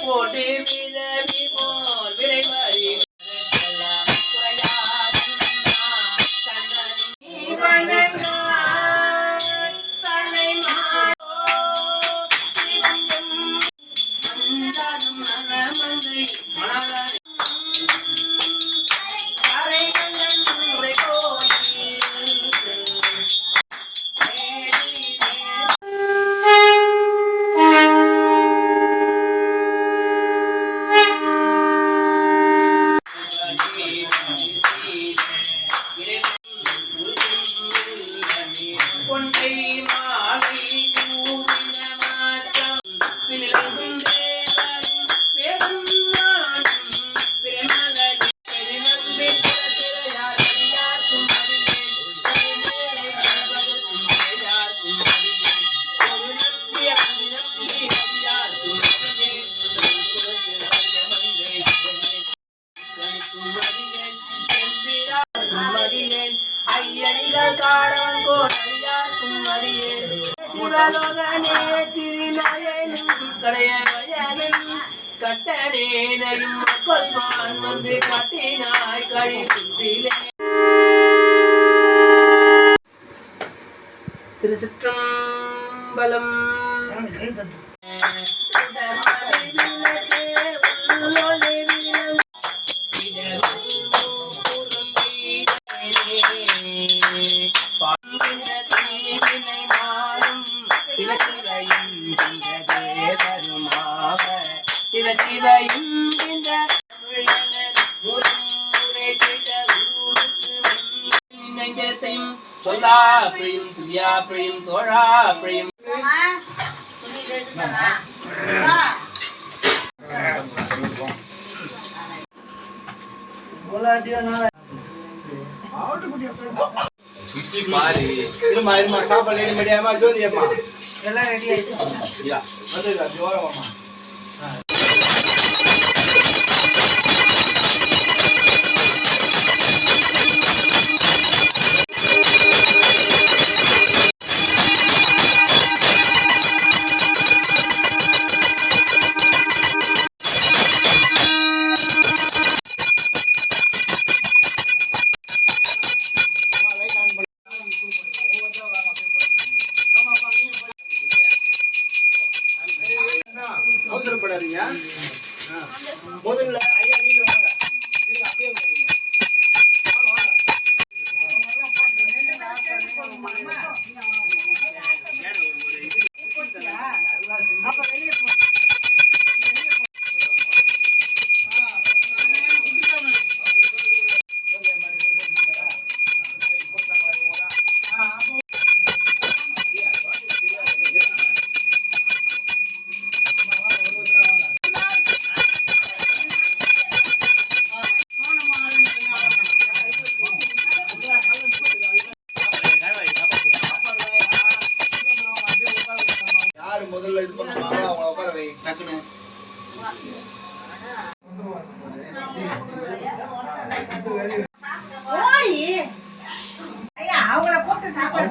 போட்டு விரவி போல் விரைவாரி கட்டணேனையும் கொள்வான் வந்து கட்டினாய் கழிப்புத்திலே திருச்சிற்றம்பலம். சொல்லா பிரியும் துதியா பிரியும் தோழா இருமா சாப்பாடு ரெடி பண்ணியாமா ஜோதி அம்மா. எல்லாம் ரெடி ஆயிடுச்சு. வந்து ஜோரமாமா முதல்ல இது பண்ணுவாங்களோ அவங்க உட்கார வை டக்குன்னு. ஓடி. ஐயா அவங்கள போட்டு சாப்பாடு